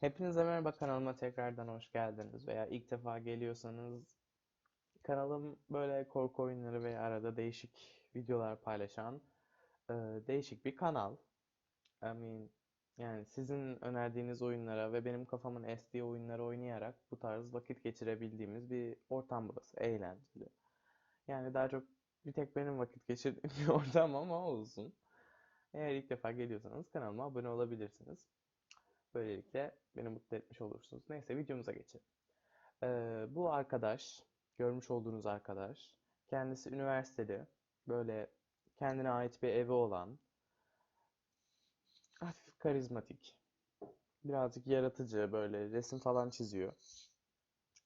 Hepinize merhaba kanalıma tekrardan hoş geldiniz veya ilk defa geliyorsanız kanalım böyle korku oyunları ve arada değişik videolar paylaşan e, değişik bir kanal. I mean, yani sizin önerdiğiniz oyunlara ve benim kafamın estiği oyunları oynayarak bu tarz vakit geçirebildiğimiz bir ortam burası. Eğlenceli. Yani daha çok bir tek benim vakit geçirdiğim bir ortam ama olsun. Eğer ilk defa geliyorsanız kanalıma abone olabilirsiniz. Böylelikle beni mutlu etmiş olursunuz. Neyse videomuza geçelim. Ee, bu arkadaş, görmüş olduğunuz arkadaş, kendisi üniversiteli, böyle kendine ait bir evi olan, hafif karizmatik, birazcık yaratıcı, böyle resim falan çiziyor.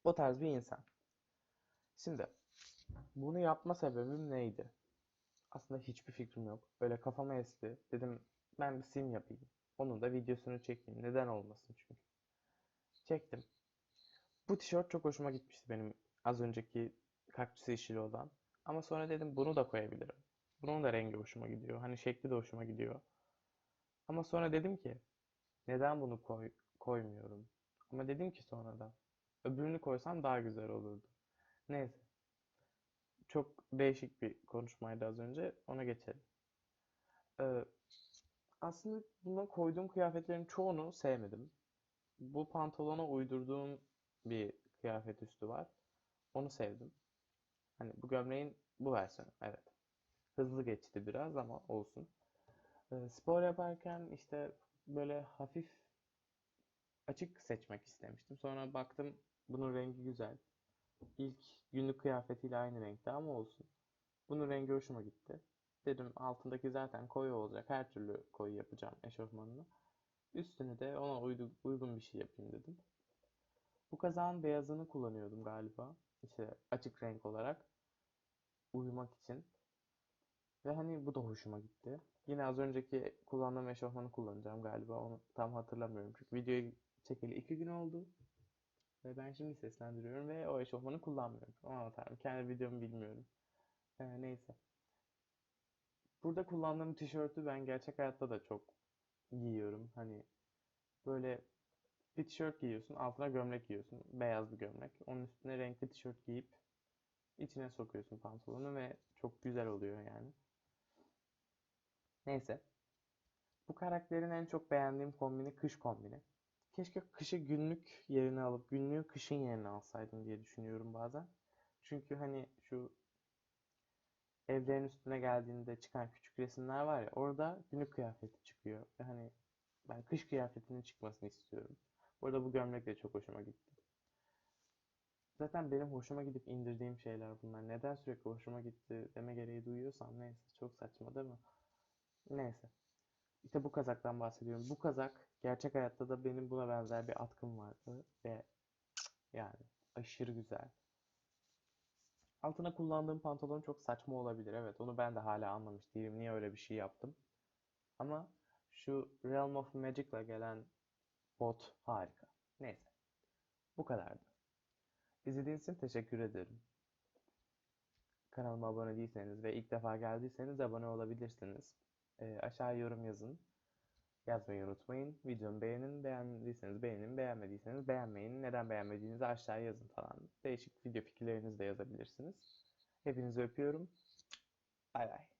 O tarz bir insan. Şimdi bunu yapma sebebim neydi? Aslında hiçbir fikrim yok. Böyle kafama esti. Dedim ben bir sim yapayım. Onun da videosunu çekeyim. Neden olmasın çünkü. Çektim. Bu tişört çok hoşuma gitmişti benim az önceki kaktüs yeşili olan. Ama sonra dedim bunu da koyabilirim. Bunun da rengi hoşuma gidiyor. Hani şekli de hoşuma gidiyor. Ama sonra dedim ki neden bunu koy koymuyorum? Ama dedim ki sonradan öbürünü koysam daha güzel olurdu. Neyse. Çok değişik bir konuşmaydı az önce. Ona geçelim. Ee, aslında buna koyduğum kıyafetlerin çoğunu sevmedim. Bu pantolona uydurduğum bir kıyafet üstü var. Onu sevdim. Hani bu gömleğin bu versiyonu. Evet. Hızlı geçti biraz ama olsun. Ee, spor yaparken işte böyle hafif açık seçmek istemiştim. Sonra baktım bunun rengi güzel. İlk günlük kıyafetiyle aynı renkte ama olsun. Bunun rengi hoşuma gitti. Dedim altındaki zaten koyu olacak. Her türlü koyu yapacağım eşofmanını. Üstüne de ona uydu- uygun bir şey yapayım dedim. Bu kazağın beyazını kullanıyordum galiba. İşte açık renk olarak. Uyumak için. Ve hani bu da hoşuma gitti. Yine az önceki kullandığım eşofmanı kullanacağım galiba. Onu tam hatırlamıyorum. Çünkü videoyu çekeli iki gün oldu. Ve ben şimdi seslendiriyorum ve o eşofmanı kullanmıyorum. Aman tanrım. Kendi videomu bilmiyorum. Ee, neyse. Burada kullandığım tişörtü ben gerçek hayatta da çok giyiyorum. Hani böyle bir tişört giyiyorsun, altına gömlek giyiyorsun. Beyaz bir gömlek. Onun üstüne renkli tişört giyip içine sokuyorsun pantolonu ve çok güzel oluyor yani. Neyse. Bu karakterin en çok beğendiğim kombini kış kombini. Keşke kışı günlük yerine alıp günlüğü kışın yerine alsaydım diye düşünüyorum bazen. Çünkü hani şu evlerin üstüne geldiğinde çıkan küçük resimler var ya orada günlük kıyafeti çıkıyor. Hani ben kış kıyafetinin çıkmasını istiyorum. Bu bu gömlek de çok hoşuma gitti. Zaten benim hoşuma gidip indirdiğim şeyler bunlar. Neden sürekli hoşuma gitti deme gereği duyuyorsam neyse çok saçma değil mi? Neyse. İşte bu kazaktan bahsediyorum. Bu kazak gerçek hayatta da benim buna benzer bir atkım vardı ve yani aşırı güzel. Altına kullandığım pantolon çok saçma olabilir. Evet, onu ben de hala anlamış değilim. Niye öyle bir şey yaptım? Ama şu Realm of Magic'la gelen bot harika. Neyse. Bu kadardı. İzlediğiniz için teşekkür ederim. Kanalıma abone değilseniz ve ilk defa geldiyseniz abone olabilirsiniz. Ee, aşağı yorum yazın. Yazmayı unutmayın. Videomu beğenin. Beğendiyseniz beğenin. Beğenmediyseniz beğenmeyin. Neden beğenmediğinizi aşağıya yazın falan. Değişik video fikirlerinizi de yazabilirsiniz. Hepinizi öpüyorum. Bay bay.